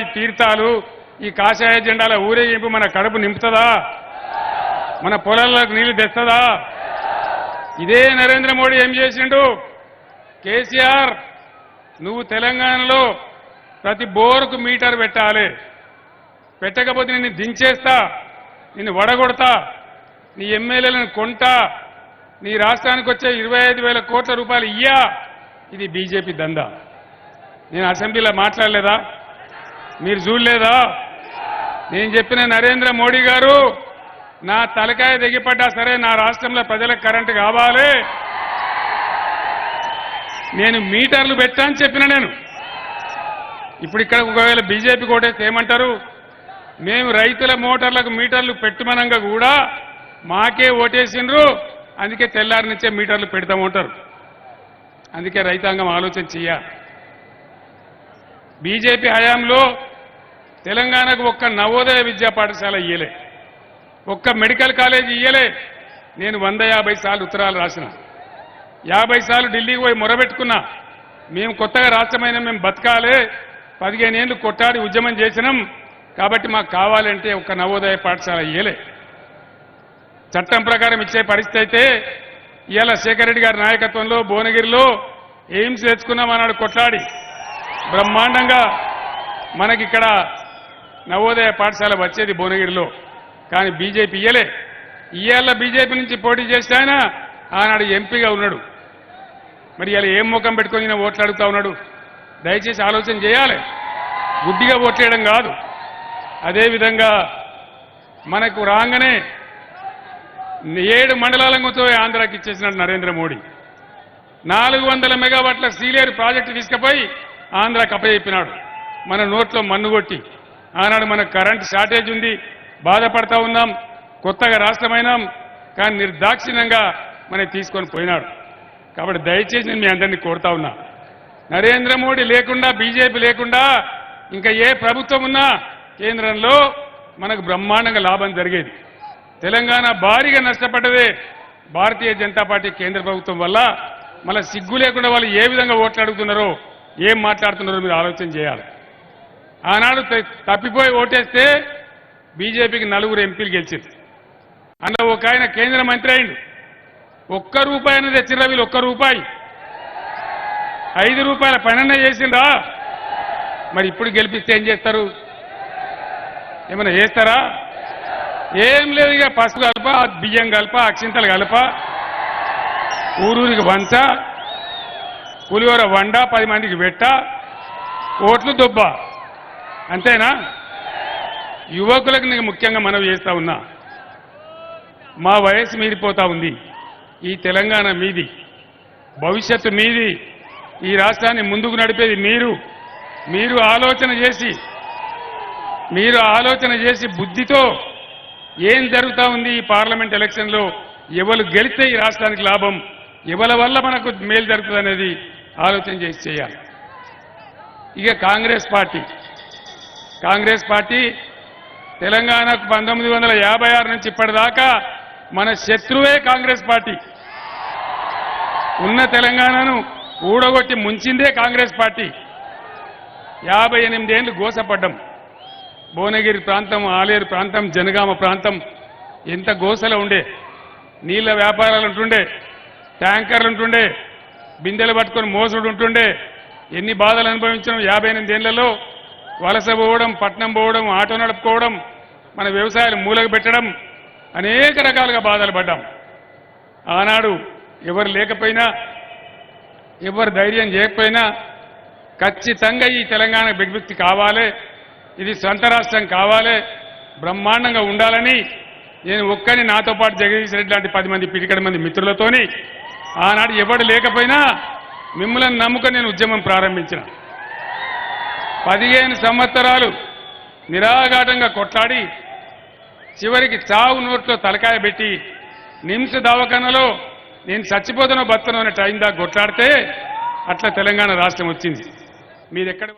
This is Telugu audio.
ఈ తీర్థాలు ఈ కాషాయ జెండాల ఊరేగింపు మన కడుపు నింపుతుందా? మన పొలాలకు నీళ్ళు తెస్తుందా? ఇదే నరేంద్ర మోడీ ఏం చేసిండు? కేసీఆర్ నువ్వు తెలంగాణలో ప్రతి బోరుకు మీటర్ పెట్టాలి. పెట్టకపోతే నిన్ను దించేస్తా నిన్ను వడగొడతా నీ ఎమ్మెల్యేలను కొంటా నీ రాష్ట్రానికి వచ్చే ఇరవై ఐదు వేల కోట్ల రూపాయలు ఇయ్యా. ఇది బీజేపీ దందా. నేను అసెంబ్లీలో మాట్లాడలేదా? మీరు చూడలేదా? నేను చెప్పిన నరేంద్ర మోడీ గారు నా తలకాయ దిగిపడ్డా సరే నా రాష్ట్రంలో ప్రజలకు కరెంటు కావాలి. నేను మీటర్లు పెట్టా అని చెప్పిన నేను. ఇప్పుడు ఇక్కడ ఒకవేళ బీజేపీ కోటేస్తే ఏమంటారు? మేము రైతుల మోటార్లకు మీటర్లు పెట్టమనంగా కూడా మాకే ఓటేసిండ్రు. అందుకే తెల్లారి నుంచే మీటర్లు పెడతామంటారు అందుకే రైతాంగం ఆలోచన చెయ్యాలి. బీజేపీ హయాంలో తెలంగాణకు ఒక్క నవోదయ విద్యా పాఠశాల ఇయ్యలే. ఒక్క మెడికల్ కాలేజ్ ఇయ్యలే. నేను వంద యాభై సార్లు ఉత్తరాలు రాసిన. యాభై సార్లు ఢిల్లీకి పోయి మొరబెట్టుకున్నా. మేము కొత్తగా రాష్ట్రమైన మేము బతకాలి. పదిహేను ఏళ్ళు కొట్టాడి ఉద్యమం చేసినాం. కాబట్టి మాకు కావాలంటే ఒక్క నవోదయ పాఠశాల ఇయ్యలే. చట్టం ప్రకారం ఇచ్చే పరిస్థితి అయితే ఇవాళ శేఖర్ రెడ్డి గారి నాయకత్వంలో భువనగిరిలో ఎయిమ్స్ తెచ్చుకున్నాం అన్నాడు కొట్లాడి. బ్రహ్మాండంగా మనకిక్కడ నవోదయ పాఠశాల వచ్చేది భువనగిరిలో. కానీ బీజేపీ ఇయ్యలే. ఇవాళ బీజేపీ నుంచి పోటీ చేస్తే ఆయన ఆనాడు ఎంపీగా ఉన్నాడు. మరి ఇలా ఏం ముఖం పెట్టుకొని ఈయన ఓట్లు అడుగుతా ఉన్నాడు? దయచేసి ఆలోచన చేయాలి. గుడ్డిగా ఓట్లేయడం కాదు. అదేవిధంగా మనకు రాగానే ఏడు మండలాలతో ఆంధ్రాకి ఇచ్చేసినాడు నరేంద్ర మోడీ. నాలుగు వందల మెగావాట్ల సీలేరు ప్రాజెక్టు తీసుకుపోయి ఆంధ్రాకి అప్పచెప్పినాడు. మన నోట్లో మన్నుగొట్టి ఆనాడు మనకు కరెంట్ షార్టేజ్ ఉంది బాధపడతా ఉన్నాం కొత్తగా రాష్ట్రమైనాం కానీ నిర్దాక్షిణ్యంగా మనకి తీసుకొని పోయినాడు. కాబట్టి దయచేసి నేను మీ అందరినీ కోరుతా ఉన్నా. నరేంద్ర మోడీ లేకుండా బీజేపీ లేకుండా ఇంకా ఏ ప్రభుత్వం ఉన్నా కేంద్రంలో మనకు బ్రహ్మాండంగా లాభం జరిగేది. తెలంగాణ భారీగా నష్టపడ్డదే భారతీయ జనతా పార్టీ కేంద్ర ప్రభుత్వం వల్ల. మళ్ళీ సిగ్గు లేకుండా వాళ్ళు ఏ విధంగా ఓట్లు అడుగుతున్నారో ఏం మాట్లాడుతున్నారో మీరు ఆలోచన చేయాలి. ఆనాడు తప్పిపోయి ఓటేస్తే బీజేపీకి నలుగురు ఎంపీలు గెలిచింది అందులో ఒక ఆయన కేంద్ర మంత్రి అయిండు. ఒక్క రూపాయి అనేది తెచ్చిర్రా వీళ్ళు ఒక్క రూపాయి. ఐదు రూపాయల పనన్న చేసిండ్రా. మరి ఇప్పుడు గెలిపిస్తే ఏం చేస్తారు? ఏమైనా చేస్తారా? ఏం లేదు ఇక పసుపు కలప బియ్యం కలప అక్షింతలు కలప. ఊరూరికి వంచ పులిహోర వండ పది మందికి పెట్ట ఓట్లు దుబ్బ. అంతేనా? యువకులకు నేను ముఖ్యంగా మనవి చేస్తా ఉన్నా. మా వయసు మీరిపోతా ఉంది. ఈ తెలంగాణ మీది. భవిష్యత్తు మీది. ఈ రాష్ట్రాన్ని ముందుకు నడిపేది మీరు. మీరు ఆలోచన చేసి మీరు ఆలోచన చేసి బుద్ధితో ఏం జరుగుతా ఉంది ఈ పార్లమెంట్ ఎలక్షన్లో? ఎవరు గెలిస్తే ఈ రాష్ట్రానికి లాభం? ఎవరి వల్ల మనకు మేలు జరుగుతుంది అనేది ఆలోచన చేసి చేయాలి. ఇక కాంగ్రెస్ పార్టీ. కాంగ్రెస్ పార్టీ తెలంగాణకు పంతొమ్మిది వందల యాభై ఆరు నుంచి ఇప్పటిదాకా మన శత్రువే కాంగ్రెస్ పార్టీ. ఉన్న తెలంగాణను ఊడగొట్టి ముంచిందే కాంగ్రెస్ పార్టీ. యాభై ఎనిమిదేళ్ళు గోసపడ్డం. భువనగిరి ప్రాంతం ఆలేరు ప్రాంతం జనగామ ప్రాంతం ఎంత గోసలో ఉండే. నీళ్ళ వ్యాపారాలు ఉంటుండే ట్యాంకర్లు ఉంటుండే బిందెలు పట్టుకొని మోసుడు ఉంటుండే. ఎన్ని బాధలు అనుభవించడం యాభై ఎనిమిదేళ్ళలో వలస పోవడం పట్నం పోవడం ఆటో నడుపుకోవడం మన వ్యవసాయాలు మూలకు పెట్టడం అనేక రకాలుగా బాధలు పడ్డాం. ఆనాడు ఎవరు లేకపోయినా ఎవరు ధైర్యం చేయకపోయినా ఖచ్చితంగా ఈ తెలంగాణ బిగ్విక్తి కావాలి ఇది సొంత రాష్ట్రం కావాలి బ్రహ్మాండంగా ఉండాలని నేను ఒక్కని నాతో పాటు జగదీష్ రెడ్డి లాంటి పది మంది పిటికడి మంది మిత్రులతోని ఆనాడు ఎవడు లేకపోయినా మిమ్మల్ని నమ్ముకొని నేను ఉద్యమం ప్రారంభించిన. పదిహేను సంవత్సరాలు నిరాఘాటంగా కొట్లాడి చివరికి చావు నోట్లో తలకాయ పెట్టి నిమ్స్ దవాఖానలో నేను చచ్చిపోతానో భర్తను అనే టైం దాకా కొట్లాడితే అట్లా తెలంగాణ రాష్ట్రం వచ్చింది. మీరెక్కడ